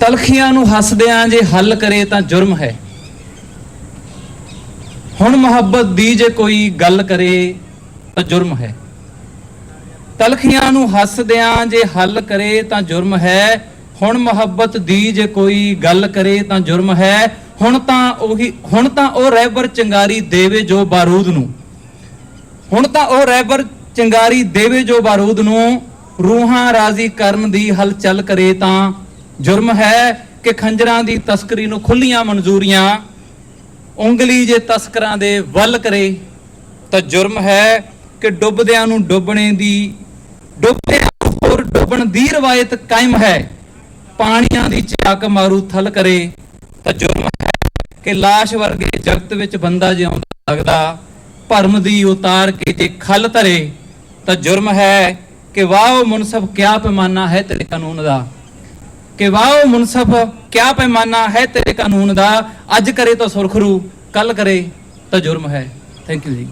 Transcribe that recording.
ਤਲਖੀਆਂ ਨੂੰ ਹੱਸਦਿਆਂ ਜੇ ਹੱਲ ਕਰੇ ਤਾਂ ਜੁਰਮ ਹੈ। ਹੁਣ ਮੁਹੱਬਤ ਦੀ ਜੇ ਕੋਈ ਗੱਲ ਕਰੇ ਤਾਂ ਜੁਰਮ ਹੈ। ਤਲਖੀਆਂ ਨੂੰ ਹੱਸਦਿਆਂ ਜੇ ਹੱਲ ਕਰੇ ਤਾਂ ਜੁਰਮ ਹੈ। ਹੁਣ ਮੁਹੱਬਤ ਦੀ ਜੇ ਕੋਈ ਗੱਲ ਕਰੇ ਤਾਂ ਜੁਰਮ ਹੈ। ਹੁਣ ਤਾਂ ਉਹੀ, ਹੁਣ ਤਾਂ ਉਹ ਰਹਿਬਰ ਚੰਗਾਰੀ ਦੇਵੇ ਜੋ ਬਾਰੂਦ ਨੂੰ। ਹੁਣ ਤਾਂ ਉਹ ਰਹਿਬਰ ਚੰਗਾਰੀ ਦੇਵੇ ਜੋ ਬਾਰੂਦ ਨੂੰ। ਰੂਹਾਂ ਰਾਜ਼ੀ ਕਰਨ ਦੀ ਹਲਚਲ ਕਰੇ ਤਾਂ ਜੁਰਮ ਹੈ ਕਿ ਖੰਜਰਾਂ ਦੀ ਤਸਕਰੀ ਨੂੰ ਖੁੱਲੀਆਂ ਮਨਜ਼ੂਰੀਆਂ, ਉਂਗਲੀ ਜੇ ਤਸਕਰਾਂ ਦੇ ਵੱਲ ਕਰੇ, ਤਾਂ ਜੁਰਮ ਹੈ ਕਿ ਡੁੱਬਦਿਆਂ ਨੂੰ ਡੁੱਬਣੇ ਦੀ, ਡੁੱਬਦਿਆਂ ਨੂੰ ਹੋਰ ਡੁੱਬਣ ਦੀ ਰਵਾਇਤ ਕਾਇਮ ਹੈ। ਪਾਣੀਆਂ ਦੀ ਚਾਕ ਮਾਰੂ ਥਲ ਕਰੇ, ਤਾਂ ਜੁਰਮ ਹੈ ਕਿ ਲਾਸ਼ ਵਰਗੇ ਜਗਤ ਵਿੱਚ ਬੰਦਾ ਜਿਉਂਦਾ ਲੱਗਦਾ, ਭਰਮ ਦੀ ਉਤਾਰ ਕੇ ਜੇ ਖਲ ਧਰੇ, ਤਾਂ ਜੁਰਮ ਹੈ ਕਿ ਵਾਹ ਮੁਨਸਬ ਕਿਆ ਪੈਮਾਨਾ ਹੈ ਤੇਰੇ ਕਾਨੂੰਨ ਦਾ। ਕਿ ਵਾਹ ਮੁਨਸਫ, ਕਿਆ ਪੈਮਾਨਾ ਹੈ ਤੇਰੇ ਕਾਨੂੰਨ ਦਾ? ਅੱਜ ਕਰੇ ਤਾਂ ਸੁਰਖਰੂ ਕੱਲ ਕਰੇ ਤਾਂ ਜੁਰਮ ਹੈ। ਥੈਂਕ ਯੂ ਜੀ।